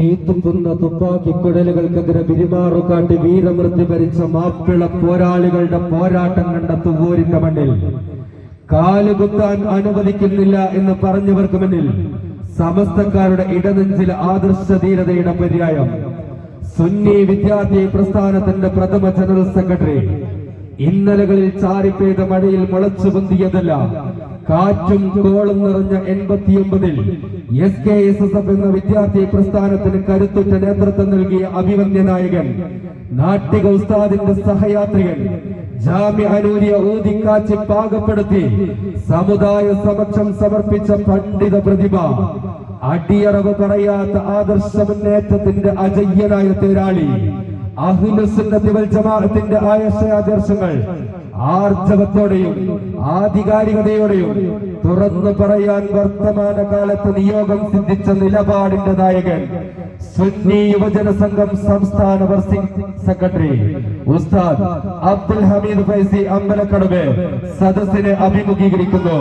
തീത്തുപ്പുന്ന തുപ്പാക്കി കുഴലുകൾക്കെതിരെ പെരുമാറുകാട്ടി വീരമൃത്യു ഭരിച്ച മാപ്പിള പോരാളികളുടെ പോരാട്ടം കണ്ട തുവൂരിന്റെ മണ്ണിൽ. കാലുകുത്താൻ അനുവദിക്കുന്നില്ല എന്ന് പറഞ്ഞവർക്ക് മുന്നിൽ സമസ്തക്കാരുടെ ഇടനെഞ്ചിൽ ആദർശ ധീരതയുടെ പര്യായം. സുന്നി വിദ്യാർത്ഥി പ്രസ്ഥാനത്തിന്റെ പ്രഥമ ജനറൽ സെക്രട്ടറി. ഇന്നലകളിൽ ചാരിപ്പെയ്ത മഴയിൽ മുളച്ചു പൊന്തിയതല്ല കാറ്റും കോളും നിറഞ്ഞ എൺപത്തിയൊമ്പതിൽ S K S S F എന്ന വിദ്യാർത്ഥി പ്രസ്ഥാനത്തിന് കരുത്തുറ്റ നേതൃത്വം നൽകിയ അഭിവന്ദ്യ നായകൻ നാട്ടിക ഉസ്താദിന്റെ സഹയാത്രികൻ ജാമ്യ അനൂരിയ ഊതിക്കാച്ചി പാകപ്പെടുത്തി സമുദായ സമക്ഷം സമർപ്പിച്ച പണ്ഡിത പ്രതിഭ അടിയറവ് പറയാത്ത ആദർശ മുന്നേറ്റത്തിന്റെ അജയ്യനായ തേരാളി ജമാഅത്തിന്റെ ആശയാദർശങ്ങൾ ആർജവത്തോടെയും ആധികാരികതയോടെയും തുറന്നു പറയാൻ വർത്തമാന കാലത്ത് നിയോഗം സിദ്ധിച്ച നിലപാടിന്റെ നായകൻ സുന്നി യുവജന സംഘം സംസ്ഥാന വർക്കിംഗ് സെക്രട്ടറി ഉസ്താദ് അബ്ദുൽ ഹമീദ് ഫൈസി അമ്പലക്കടവ് സദസ്സിനെ അഭിമുഖീകരിക്കുന്നു.